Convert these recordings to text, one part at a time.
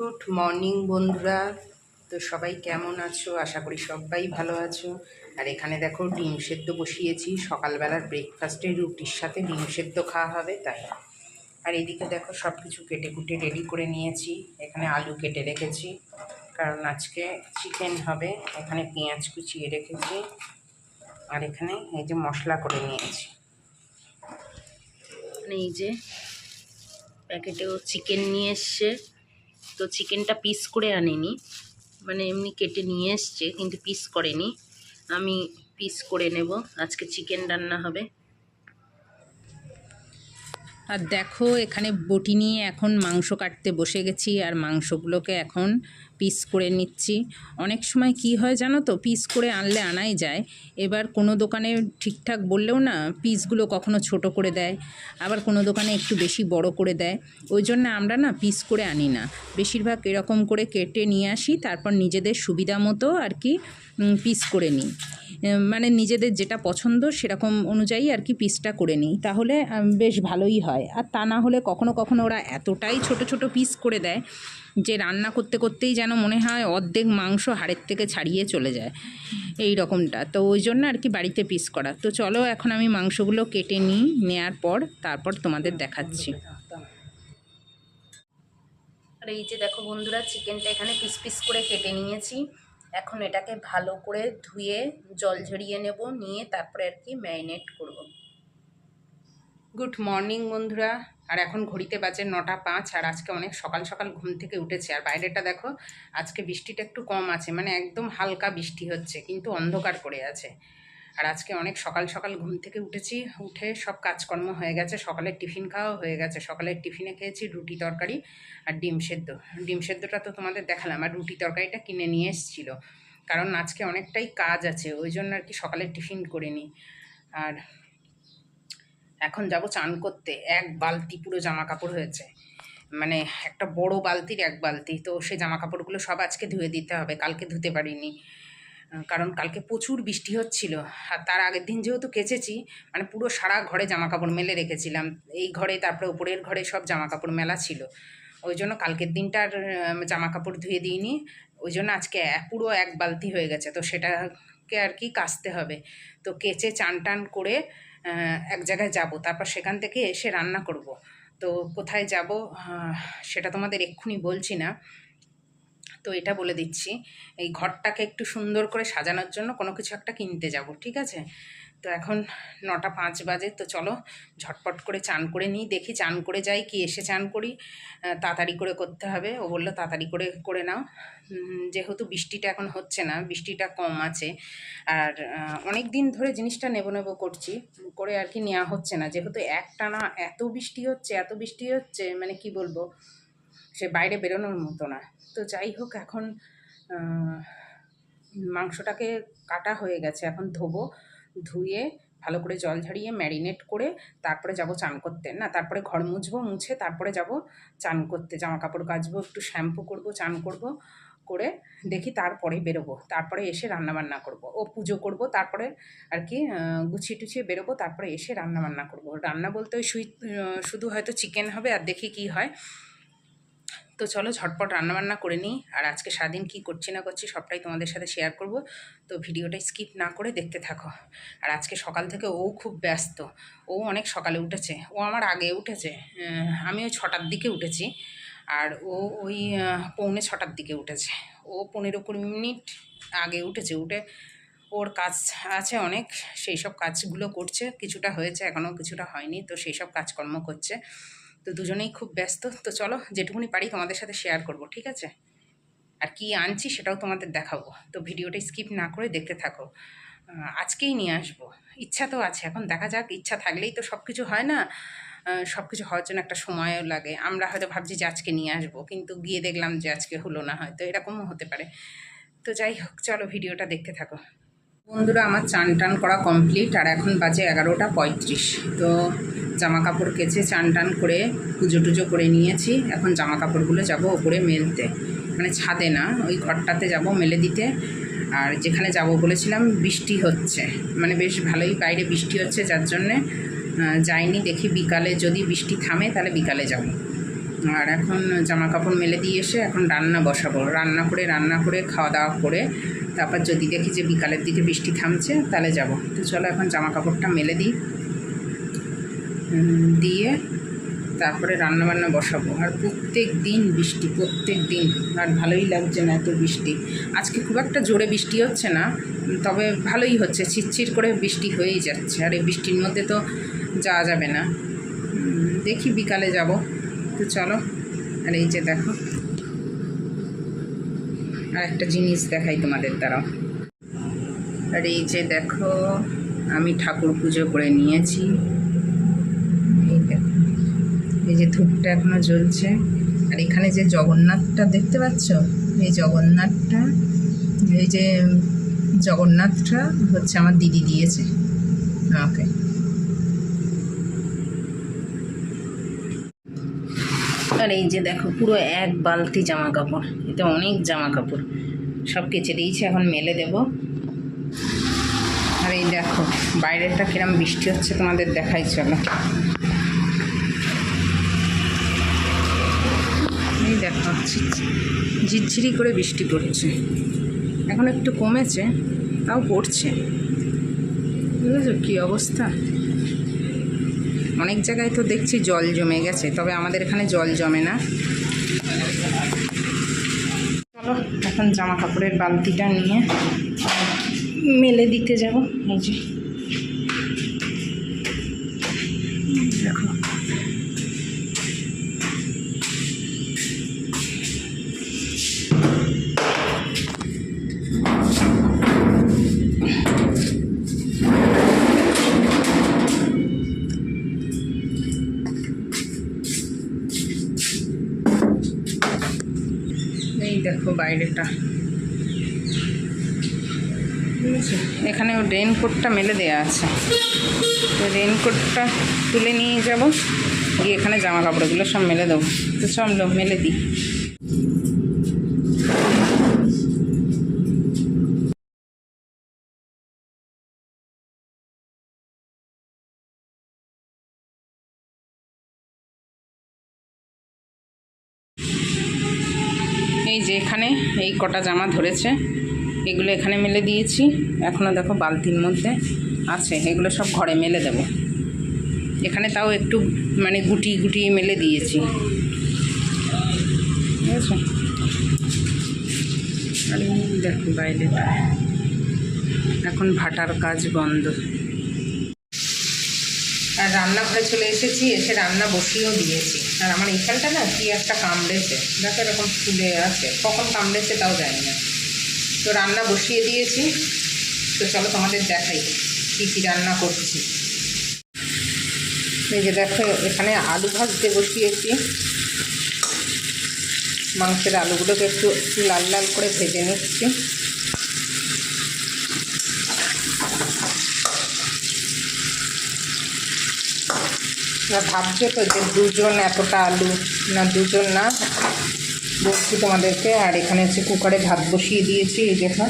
Good morning বন্ধুরা। তো সবাই কেমন আছো? আশা করি সবাই ভালো আছো। আর এখানে দেখো ডিম সেদ্ধ বসিয়েছি। সকালবেলার ব্রেকফাস্টে রুটির সাথে ডিম সেদ্ধ খাওয়া হবে, তাই। আর এদিকে দেখো সব কিছু কেটে কুটে রেডি করে নিয়েছি। এখানে আলু কেটে রেখেছি। কারণ আজকে চিকেন হবে। এখানে পেঁয়াজ কুচিয়ে রেখেছি। আর এখানে এই যে মশলা করে নিয়েছি। মানে এই যে প্যাকেটেও চিকেন নিয়ে এসছে। তো চিকেনটা পিস করে আনেনি। মানে এমনি কেটে নিয়ে এসছে, কিন্তু পিস করেনি। আমি পিস করে নেব। আজকে চিকেন রান্না হবে। আর দেখো, এখানে বটি নিয়ে এখন মাংস কাটতে বসে গেছি, আর মাংসগুলোকে এখন পিস করে নিচ্ছি। অনেক সময় কি হয় জানো তো পিস করে আনলে আনাই যায়। এবার কোনো দোকানে ঠিকঠাক বললেও না পিসগুলো কখনো ছোট করে দেয়, আবার কোনো দোকানে একটু বেশি বড় করে দেয়। ওই জন্য আমরা না পিস করে আনি না। বেশিরভাগ এরকম করে কেটে নিয়ে আসি, তারপর নিজেদের সুবিধা মতো আর কি পিস করে নিই। মানে নিজেদের যেটা পছন্দ সেরকম অনুযায়ী আর কি পিসটা করে নিই। তাহলে বেশ ভালোই হয়। আর তা না হলে কখনো কখনো ওরা এতটাই ছোট ছোট পিস করে দেয় যে রান্না করতে করতেই যেন মনে হয় অর্ধেক মাংস হাড়ের থেকে ছাড়িয়ে চলে যায়। এই রকমটা। তো ওই জন্য আর কি বাড়িতে পিস করা। তো চলো এখন আমি মাংসগুলো কেটে নিই নেয়ার পর তারপর তোমাদের দেখাচ্ছি। আর এই যে দেখো বন্ধুরা চিকেনটা এখানে পিস পিস করে কেটে নিয়েছি। এখন এটাকে ভালো করে ধুয়ে জল ঝরিয়ে নেব নিয়ে তারপরে আর কি ম্যারিনেট করব। গুড মর্নিং বন্ধুরা। আর এখন ঘড়িতে বাজে নটা পাঁচ আর আজকে অনেক সকাল সকাল ঘুম থেকে উঠেছে। আর বাইরেটা দেখো, আজকে বৃষ্টিটা একটু কম আছে মানে একদম হালকা বৃষ্টি হচ্ছে, কিন্তু অন্ধকার করে আছে। আর আজকে অনেক সকাল সকাল ঘুম থেকে উঠেছি, উঠে সব কাজকর্ম হয়ে গেছে, সকালের টিফিন খাওয়া হয়ে গেছে। সকালের টিফিনে খেয়েছি রুটি তরকারি আর ডিম সেদ্ধ। ডিম সেদ্ধটা তো তোমাদের দেখালাম, আর রুটি তরকারিটা কিনে নিয়ে এসেছিল। কারণ আজকে অনেকটাই কাজ আছে, ওই জন্য আর কি সকালের টিফিন করে নিই আর এখন যাব চান করতে। এক বালতি পুরো জামা কাপড় হয়েছে। মানে একটা বড় বালতির এক বালতি। তো সে জামা কাপড়গুলো সব আজকে ধুয়ে দিতে হবে। কালকে ধুতে পারিনি। কারণ কালকে প্রচুর বৃষ্টি হচ্ছিল। আর তার আগের দিন যেহেতু কেচেছি মানে পুরো সারা ঘরে জামা কাপড় মেলে রেখেছিলাম। এই ঘরে, তারপরে উপরের ঘরে সব জামা কাপড় মেলা ছিল। ওই জন্য কালকের দিনটার জামা কাপড় ধুয়ে দিইনি। ওই জন্য আজকে পুরো এক বালতি হয়ে গেছে। তো সেটাকে আর কি কাচতে হবে। তো কেচে চান টান করে এক জায়গায় যাব, তারপর সেখান থেকে এসে রান্না করব। তো কোথায় যাব সেটা তোমাদের এক্ষুনি বলছি না। তো এটা বলে দিচ্ছি। এই ঘরটাকে একটু সুন্দর করে সাজানোর জন্য কোনো কিছু একটা কিনতে যাব, ঠিক আছে? তো এখন নটা পাঁচ বাজে, তো চলো ঝটপট করে চান করে নিই, দেখি চান করে যাই কি এসে চান করি। তাড়াতাড়ি করে করতে হবে, ও বলল তাড়াতাড়ি করে করে নাও। যেহেতু বৃষ্টিটা এখন হচ্ছে না, বৃষ্টিটা কম আছে। আর অনেক দিন ধরে জিনিসটা নেব নেব করছি, করে আর কি নেওয়া হচ্ছে না। যেহেতু একটানা এত বৃষ্টি হচ্ছে, এত বৃষ্টি হচ্ছে মানে কি বলব, সে বাইরে বেরোনোর মতো না। তো যাই হোক, এখন মাংসটাকে কাটা হয়ে গেছে। এখন ধোবো, ধুয়ে ভালো করে জল ঝরিয়ে ম্যারিনেট করে তারপরে যাব চান করতে। না, তারপরে ঘর মুছবো, মুছে তারপরে যাব চান করতে। জামা কাপড় কাচবো, একটু শ্যাম্পু করব, চান করব করে দেখি তারপরে বেরোবো। তারপরে এসে রান্না বান্না করব। ও পুজো করব, তারপরে আর কি গুছিয়ে টুছিয়ে বেরোবো, তারপরে এসে রান্না বান্না করব। রান্না বলতে ওই শুধু হয়তো চিকেন হবে আর দেখি কি হয়। তো চলো ঝটপট রান্নাবান্না করে নিই। আর আজকে সারাদিন কী করছি না করছি সবটাই তোমাদের সাথে শেয়ার করব। তো ভিডিওটা স্কিপ না করে দেখতে থাকো। আর আজকে সকাল থেকে ও খুব ব্যস্ত। ও অনেক সকালে উঠেছে। ও আমার আগে উঠেছে। আমি ওই ছটার দিকে উঠেছি। আর ও ওই পৌনে ছটার দিকে উঠেছে। ও পনেরো কুড়ি মিনিট আগে উঠেছে। উঠে ওর কাজ আছে অনেক। সেই সব কাজগুলো করছে। কিছুটা হয়েছে, এখনও কিছুটা হয়নি। তো সেই সব কাজকর্ম করছে। তো দুজনেই খুব ব্যস্ত। তো চলো, যেটুকুনি পারি তোমাদের সাথে শেয়ার করব, ঠিক আছে? আর কি আনছি সেটাও তোমাদের দেখাবো। তো ভিডিওটা স্কিপ না করে দেখতে থাকো। আজকেই নিয়ে আসব। ইচ্ছা তো আছে, এখন দেখা যাক, ইচ্ছা থাকলেই তো সব কিছু হয় না? সব কিছু হওয়ার জন্য একটা সময়ও লাগে। আমরা হয়তো ভাবছি যে আজকে নিয়ে আসব, কিন্তু গিয়ে দেখলাম যে আজকে হলো না, হয়তো এরকমও হতে পারে। তো যাই হোক, চলো ভিডিওটা দেখতে থাকো। বন্ধুরা, আমার চান টান করা কমপ্লিট আর এখন বাজে এগারোটা পঁয়ত্রিশ। তো জামা কাপড় কেচে চান টান করে পুজো টুজো করে নিয়েছি। এখন জামা কাপড়গুলো যাব ওপরে মেলতে। মানে ছাদে না, ওই ঘরটাতে যাব মেলে দিতে। আর যেখানে যাব বলেছিলাম, বৃষ্টি হচ্ছে। মানে বেশ ভালোই বাইরে বৃষ্টি হচ্ছে, যার জন্যে যাইনি। দেখি বিকালে যদি বৃষ্টি থামে, তাহলে বিকালে যাব। আর এখন জামা কাপড় মেলে দিয়ে এসে এখন রান্না বসাবো। রান্না করে রান্না করে খাওয়া দাওয়া করে, তারপর যদি দেখি যে বিকালের দিকে বৃষ্টি থামছে, তাহলে যাব। তো চলো এখন জামা কাপড়টা মেলে দিই। দিয়ে তারপরে রান্না বান্না বসাবো। আর প্রত্যেক দিন বৃষ্টি, প্রত্যেক দিন। আর ভালোই লাগছে না এত বৃষ্টি। আজকে খুব একটা জোরে বৃষ্টি হচ্ছে না, তবে ভালোই হচ্ছে। ছিটছিট করে বৃষ্টি হয়েই যাচ্ছে। আর এই বৃষ্টির মধ্যে তো যাওয়া যাবে না। দেখি বিকালে যাব। তো চলো, আর এই যে দেখো। আর একটা জিনিস দেখাই তোমাদের দ্বারা আর এই যে দেখো, আমি ঠাকুর পুজো করে নিয়েছি। এই যে ধূপটা এখনও জ্বলছে। আর এখানে যে জগন্নাথটা দেখতে পাচ্ছ? এই জগন্নাথটা, এই যে জগন্নাথটা হচ্ছে আমার দিদি দিয়েছে। ওকে। আর এই যে দেখো, পুরো এক বালতি জামা কাপড় এতে অনেক জামা কাপড় সব কেচে দিয়েছি, এখন মেলে দেব। আর এই দেখো বাইরেটা কিরম বৃষ্টি হচ্ছে তোমাদের দেখাই, চলো। এই দেখো ঝিরঝি- ঝিরঝিরি করে বৃষ্টি পড়ছে। এখন একটু কমেছে, তাও পড়ছে। বুঝেছ কী অবস্থা? অনেক জায়গায় তো দেখছি জল জমে গেছে, তবে আমাদের এখানে জল জমে না। চলো, এখন জামা কাপড়ের বালতিটা নিয়ে মেলে দিতে যাব, এই যে। বাইরেটা। এখানে এখানে রেনকোটটা মেলে দেওয়া আছে। তো রেনকোটটা তুলে নিয়ে যাব। গিয়ে এখানে জামা কাপড়গুলো সব মেলে দেবো। তো সব মেলে দিই। এই কটা জামা ধরেছে, এগুলো এখানে মেলে দিয়েছি। এখনও দেখো বালতির মধ্যে আছে, এগুলো সব ঘরে মেলে দেব। এখানে তাও একটু মানে গুটি গুটিয়ে মেলে দিয়েছি। ঠিক আছে? দেখো বাইরেটা। এখন ভাটার কাজ বন্ধ। আর রান্নাঘরে চলে এসেছি, এসে রান্না বসিয়েও দিয়েছি। আর আমার এখানটা না কি একটা কামড়েছে। দেখো এরকম ফুলে আছে। কখন কামড়েছে তাও জানি না। তো রান্না বসিয়ে দিয়েছি। তো চলো তোমাদের দেখাই কী কী রান্না করছি। এই যে দেখো, এখানে আলু ভাজতে বসিয়েছি। মাংসের আলুগুলোকে একটু লাল লাল করে ভেজে নিচ্ছি। ভাবছ তো যে দুজন এতটা আলু না দুজন না? বলছি তোমাদেরকে, আর এখানে হচ্ছে কুকারে ভাত বসিয়ে দিয়েছি, এই দেখো।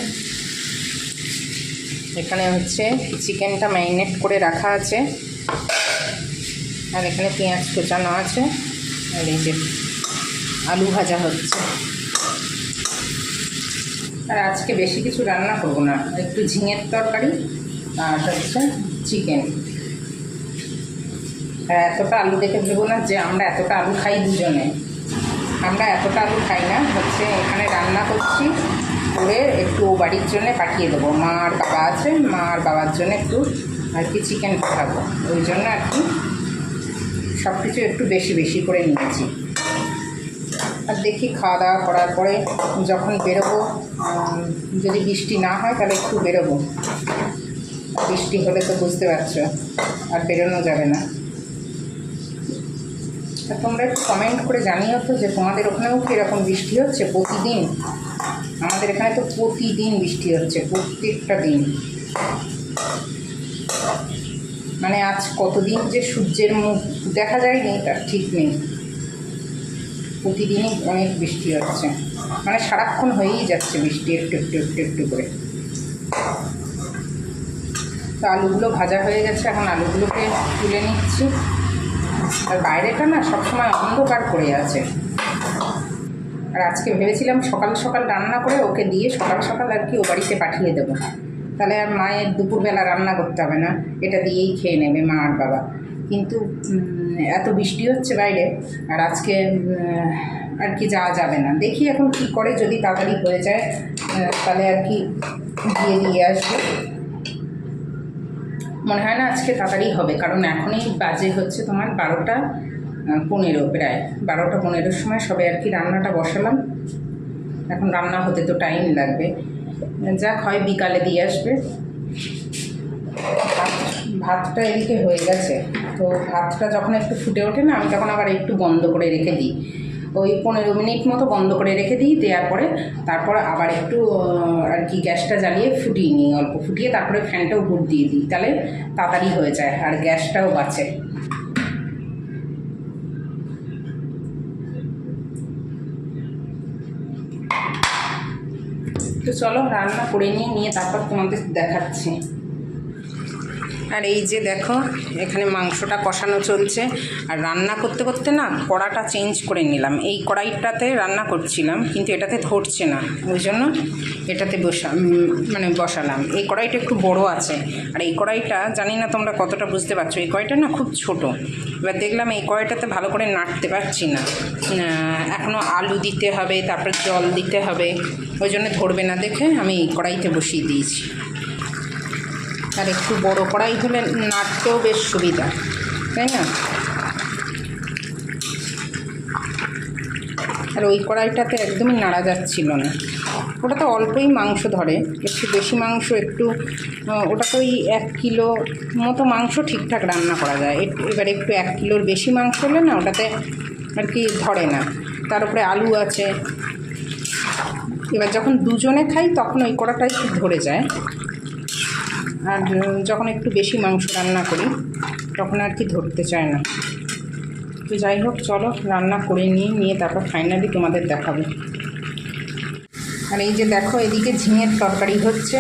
এখানে হচ্ছে চিকেনটা ম্যারিনেট করে রাখা আছে। আর এখানে পেঁয়াজ কোচানো আছে। আর এই যে আলু ভাজা হচ্ছে। আর আজকে বেশি কিছু রান্না করব না। একটু ঝিঙের তরকারি, আর হচ্ছে চিকেন। এতটা আলু দেখে ভেবো না যে আমরা এতটা আলু খাই দুজনে। আমরা এতটা আলু খাই না, হচ্ছে এখানে রান্না করছি, করে একটু ও বাড়ির জন্যে পাঠিয়ে দেবো। মা আর বাবা আছে মা আর বাবার জন্য একটু আর কি চিকেন পাঠাবো। ওই জন্য আর কি সব কিছু একটু বেশি বেশি করে নিয়েছি। আর দেখি খাওয়া দাওয়া করার পরে যখন বেরোবো যদি বৃষ্টি না হয় তাহলে একটু বেরোবো। বৃষ্টি হলে তো বুঝতে পারছ, আর বেরোনো যাবে না। তোমরা একটু কমেন্ট করে জানিও তো যে তোমাদের ওখানেও কি এরকম বৃষ্টি হচ্ছে? প্রতিদিন? আমাদের এখানে তো প্রতিদিন বৃষ্টি হচ্ছে, প্রত্যেকটা দিন। মানে আজ কতদিন যে সূর্যের মুখ দেখা যায়নি, তার ঠিক নেই। প্রতিদিনই অনেক বৃষ্টি হচ্ছে। মানে সারাক্ষণ হয়েই যাচ্ছে বৃষ্টি, একটু একটু একটু একটু করে। তো আলুগুলো ভাজা হয়ে গেছে, এখন আলুগুলোকে তুলে নিচ্ছি। আর বাইরেটা না সবসময় অন্ধকার করে আছে। আর আজকে ভেবেছিলাম সকাল সকাল রান্না করে ওকে দিয়ে সকাল সকাল আর কি ও বাড়িতে পাঠিয়ে দেবো। তাহলে আর মায়ের দুপুরবেলা রান্না করতে হবে না, এটা দিয়েই খেয়ে নেবে মা আর বাবা। কিন্তু এত বৃষ্টি হচ্ছে বাইরে, আর আজকে আর কি যাওয়া যাবে না। দেখি এখন কি করে যদি তাড়াতাড়ি হয়ে যায় তাহলে আর কি দিয়ে দিয়ে আসবে। মনে হয় না আজকে তাড়াতাড়ি হবে, কারণ এখনই বাজে হচ্ছে তোমার বারোটা পনেরো প্রায়। বারোটা পনেরোর সময় সবে আর কি রান্নাটা বসালাম। এখন রান্না হতে তো টাইম লাগবে। যাক, হয় বিকালে দিয়ে আসবে। ভাত, ভাতটা এদিকে হয়ে গেছে। তো ভাতটা যখন একটু ফুটে ওঠে না, আমি তখন আবার একটু বন্ধ করে রেখে দিই। ওই পনেরো মিনিট মতো বন্ধ করে রেখে দিই, দেওয়ার পরে তারপর আবার একটু আর কি গ্যাসটা জ্বালিয়ে ফুটিয়ে নিই, অল্প ফুটিয়ে তারপরে ফ্যানটা উপর দিয়ে দিই, তাহলে তাড়াতাড়ি হয়ে যায় আর গ্যাসটাও বাঁচে। তো চলো রান্না করে নিয়ে নিয়ে তারপর তোমাদের দেখাচ্ছি। আর এই যে দেখো, এখানে মাংসটা কষানো চলছে। আর রান্না করতে করতে না কড়াটা চেঞ্জ করে নিলাম। এই কড়াইটাতে রান্না করছিলাম, কিন্তু এটাতে ধরছে না। ওই জন্য এটাতে বসা মানে বসালাম। এই কড়াইটা একটু বড় আছে। আর এই কড়াইটা, জানি না তোমরা কতটা বুঝতে পারছ, এই কড়াইটা না খুব ছোট। এবার দেখলাম এই কড়াইটাতে ভালো করে নাড়তে পারছি না। এখনও আলু দিতে হবে, তারপরে জল দিতে হবে। ওই জন্য ধরবে না দেখে আমি এই কড়াইতে বসিয়ে দিয়েছি। আর একটু বড় কড়াই হলে নাড়তেও বেশ সুবিধা, তাই না? আর ওই কড়াইটাতে একদমই নাড়া যাচ্ছিল না। ওটাতে অল্পই মাংস ধরে, একটু বেশি মাংস, একটু ওটাতে ওই এক কিলো মতো মাংস ঠিকঠাক রান্না করা যায়। এবার একটু এক কিলোর বেশি মাংস হলে না ওটাতে আর কি ধরে না। তার উপরে আলু আছে। এবার যখন দুজনে খাই তখন ওই কড়াটা একটু ধরে যায়। আর যখন একটু বেশি মাংস রান্না করি তখন আর কি ধরতে চায় না। তো যাই হোক চলো রান্না করে নিয়ে নিয়ে তারপর ফাইনালি তোমাদের দেখাবো। আর এই যে দেখো এদিকে ঝিঙের তরকারি হচ্ছে।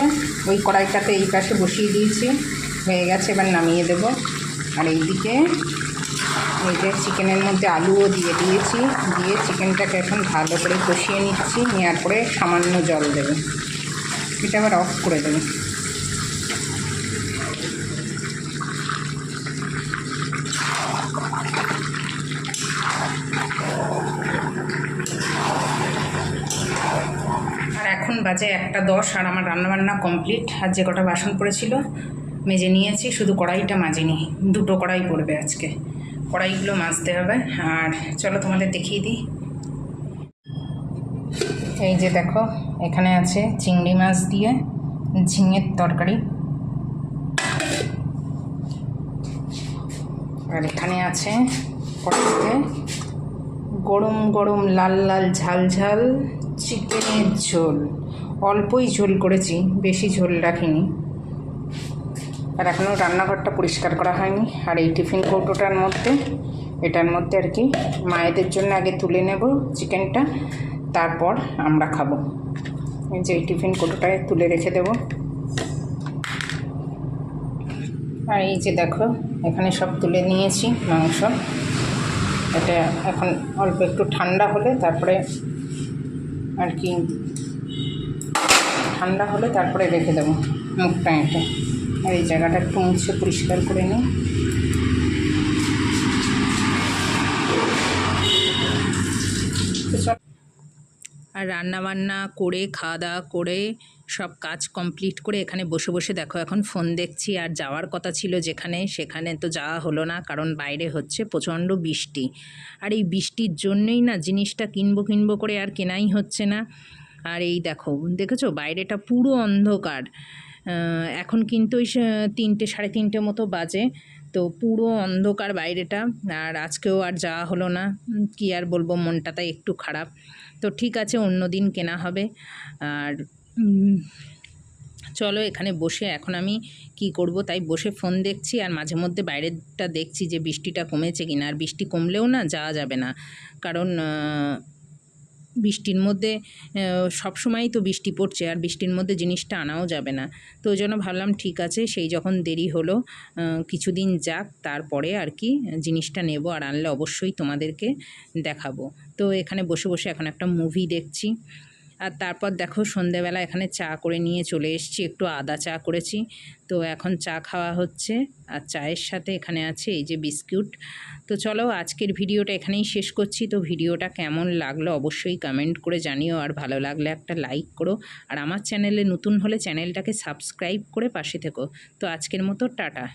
ওই কড়াইটাতে এই পাশে বসিয়ে দিয়েছি। হয়ে গেছে এবার নামিয়ে দেবো। আর এইদিকে এই যে চিকেনের মধ্যে আলুও দিয়ে দিয়েছি। দিয়ে চিকেনটাকে এখন ভালো করে কষিয়ে নিচ্ছি। নেওয়ার পরে সামান্য জল দেবো। এটা আবার অফ করে দেবো আর এখন বাজে একটা দশ আর আমার রান্নাবান্না কমপ্লিট আর যে কটা বাসন পড়েছিল, মেজে নিয়েছি, শুধু কড়াইটা মাজিনি। দুটো কড়াই পড়বে আজকে। কড়াইগুলো মাজতে হবে। আর চলো তোমাদের দেখিয়ে দিই। এই যে দেখো, এখানে আছে চিংড়ি মাছ দিয়ে ঝিঙের তরকারি। আর এখানে আছে কড়াইতে গরম গরম লাল লাল ঝাল ঝাল চিকেনের ঝোল। অল্পই ঝোল করেছি, বেশি ঝোল রাখিনি। আর এখনও রান্নাঘরটা পরিষ্কার করা হয়নি। আর এই টিফিন কৌটোটার মধ্যে, এটার মধ্যে আর কি মায়েদের জন্য আগে তুলে নেব চিকেনটা, তারপর আমরা খাব। এই যে এই টিফিন কৌটোটায় তুলে রেখে দেবো। আর এই যে দেখো, এখানে সব তুলে নিয়েছি মাংস। এটা এখন অল্প একটু ঠান্ডা হলে তারপরে আর কি ঠান্ডা হলে তারপরে রেখে দেবো মুখটা এটা আর এই জায়গাটা একটু মুছে পরিষ্কার করে নিই। আর রান্না বান্না করে খাওয়া দাওয়া করে, সব কাজ কমপ্লিট করে এখানে বসে বসে দেখো, এখন ফোন দেখছি। আর যাওয়ার কথা ছিল যেখানে, সেখানে তো যাওয়া হলো না, কারণ বাইরে হচ্ছে প্রচণ্ড বৃষ্টি। আর এই বৃষ্টির জন্যই না জিনিসটা কিনবো কিনবো করে আর কেনাই হচ্ছে না। আর এই দেখো, দেখেছ? বাইরেটা পুরো অন্ধকার। এখন কিন্তু ওই তিনটে, সাড়ে তিনটে মতো বাজে। তো পুরো অন্ধকার বাইরেটা। আর আজকেও আর যাওয়া হলো না। কি আর বলব, মনটা তাই একটু খারাপ। তো ঠিক আছে, অন্য দিন কেনা হবে। আর চলো এখানে বসে এখন আমি কি করব তাই বসে ফোন দেখছি। আর মাঝে মধ্যে বাইরেটা দেখছি যে বৃষ্টিটা কমেছে কিনা। আর বৃষ্টি কমলেও না যাওয়া যাবে না। কারণ বৃষ্টির মধ্যে সব সময়ই তো বৃষ্টি পড়ছে আর বৃষ্টির মধ্যে জিনিসটা আনাও যাবে না। তো ওই জন্য ভাবলাম ঠিক আছে, সেই যখন দেরি হলো কিছুদিন যাক, তারপরে আর কি জিনিসটা নেব আর আনলে অবশ্যই তোমাদেরকে দেখাবো। তো এখানে বসে বসে এখন একটা মুভি দেখছি। আর তারপর দেখো সন্ধেবেলা এখানে চা করে নিয়ে চলে এসেছি, একটু আদা চা করেছি। তো এখন চা খাওয়া হচ্ছে আর চায়ের সাথে এখানে আছে এই যে বিস্কুট। তো চলো আজকের ভিডিওটা এখানেই শেষ করছি। তো ভিডিওটা কেমন লাগল অবশ্যই কমেন্ট করে জানিও আর ভালো লাগলে একটা লাইক করো। আর আমার চ্যানেলে নতুন হলে চ্যানেলটাকে সাবস্ক্রাইব করে পাশে থেকো। তো আজকের মতো টাটা।